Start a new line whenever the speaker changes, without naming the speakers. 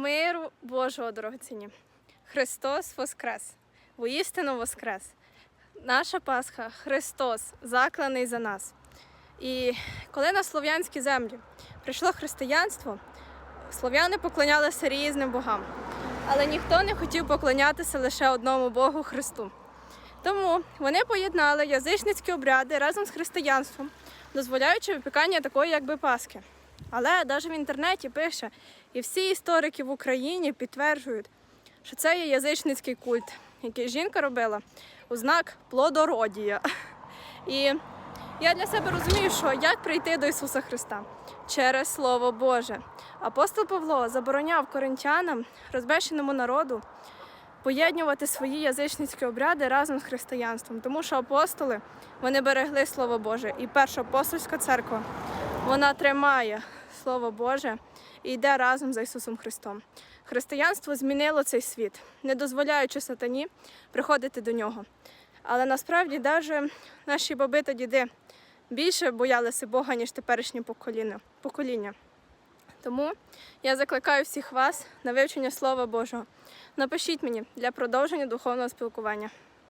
Миру Божого дорогоціні. Христос Воскрес! Воістину Воскрес! Наша Пасха Христос закланий за нас. І коли на слов'янські землі прийшло християнство, слов'яни поклонялися різним богам, але ніхто не хотів поклонятися лише одному Богу Христу. Тому вони поєднали язичницькі обряди разом з християнством, дозволяючи випікання такої, якби Пасхи. Але навіть в інтернеті пише, і всі історики в Україні підтверджують, що це є язичницький культ, який жінка робила у знак плодородія. І я для себе розумію, що як прийти до Ісуса Христа через Слово Боже. Апостол Павло забороняв коринтянам, розбещеному народу, поєднувати свої язичницькі обряди разом з християнством, тому що апостоли вони берегли Слово Боже. І перша апостольська церква вона тримає Слово Боже і йде разом за Ісусом Христом. Християнство змінило цей світ, не дозволяючи сатані приходити до нього. Але насправді навіть наші баби та діди більше боялися Бога, ніж теперішнє покоління. Тому я закликаю всіх вас на вивчення Слова Божого. Напишіть мені для продовження духовного спілкування.